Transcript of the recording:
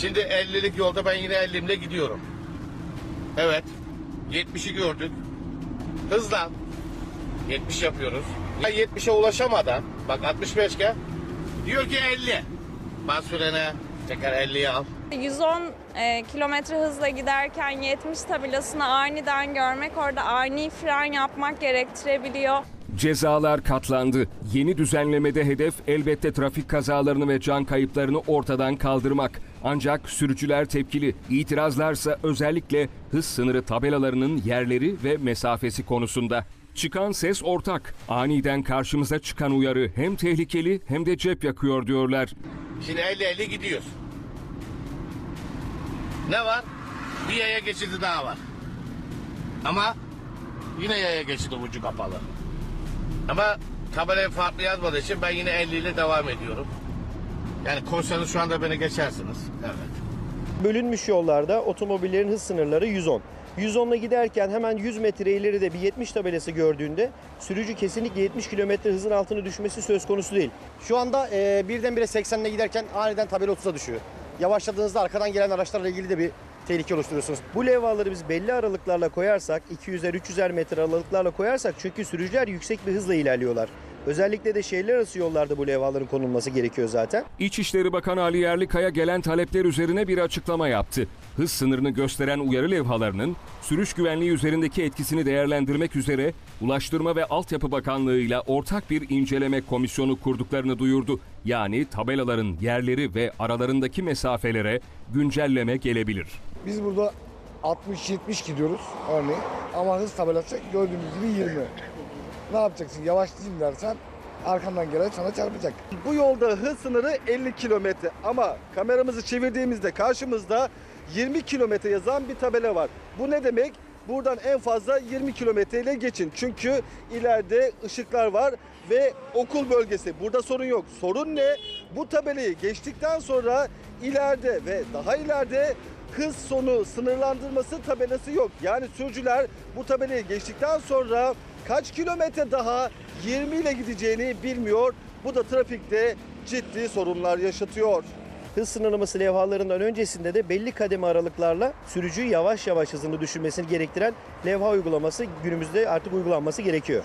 Şimdi 50'lik yolda ben yine 50'imle gidiyorum. Evet. 70'i gördük. Hızla. 70 yapıyoruz. Ya 70'e ulaşamadan bak 65 iken diyor ki 50. Bas frene tekrar 50'ye al. 110 e, kilometre hızla giderken 70 tabelasını aniden görmek orada ani fren yapmak gerektirebiliyor. Cezalar katlandı. Yeni düzenlemede hedef elbette trafik kazalarını ve can kayıplarını ortadan kaldırmak. Ancak sürücüler tepkili. İtirazlarsa özellikle hız sınırı tabelalarının yerleri ve mesafesi konusunda. Çıkan ses ortak. Aniden karşımıza çıkan uyarı hem tehlikeli hem de cep yakıyor diyorlar. Şimdi 50-50 gidiyoruz. Ne var? Bir yaya geçidi daha var. Ama yine yaya geçidi ucu kapalı. Ama tabelayı farklı yazmadığı için ben yine 50 ile devam ediyorum. Yani koşsanız şu anda beni geçersiniz. Evet. Bölünmüş yollarda otomobillerin hız sınırları 110. 110'la giderken hemen 100 metre ileride bir 70 tabelası gördüğünde sürücü kesinlikle 70 kilometre hızın altına düşmesi söz konusu değil. Şu anda e, birdenbire 80'le giderken aniden tabela 30'a düşüyor. Yavaşladığınızda arkadan gelen araçlarla ilgili de bir tehlike oluşturuyorsunuz. Bu levhaları biz belli aralıklarla koyarsak, 200'er 300'er metre aralıklarla koyarsak çünkü sürücüler yüksek bir hızla ilerliyorlar. Özellikle de şehirler arası yollarda bu levhaların konulması gerekiyor zaten. İçişleri Bakanı Ali Yerlikaya gelen talepler üzerine bir açıklama yaptı. Hız sınırını gösteren uyarı levhalarının sürüş güvenliği üzerindeki etkisini değerlendirmek üzere Ulaştırma ve Altyapı Bakanlığı ile ortak bir inceleme komisyonu kurduklarını duyurdu. Yani tabelaların yerleri ve aralarındaki mesafelere güncelleme gelebilir. Biz burada 60-70 gidiyoruz örneğin ama hız tabelası gördüğünüz gibi 20. Ne yapacaksın? Yavaşlayayım dersen arkamdan gelen sana çarpacak. Bu yolda hız sınırı 50 kilometre ama kameramızı çevirdiğimizde karşımızda 20 kilometre yazan bir tabela var. Bu ne demek? Buradan en fazla 20 kilometre ile geçin. Çünkü ileride ışıklar var ve okul bölgesi. Burada sorun yok. Sorun ne? Bu tabelayı geçtikten sonra ileride ve daha ileride hız sonu sınırlandırması tabelası yok. Yani sürücüler bu tabelayı geçtikten sonra kaç kilometre daha 20 ile gideceğini bilmiyor. Bu da trafikte ciddi sorunlar yaşatıyor. Hız sınırlaması levhalarından öncesinde de belli kademe aralıklarla sürücüyü yavaş yavaş hızını düşürmesini gerektiren levha uygulaması günümüzde artık uygulanması gerekiyor.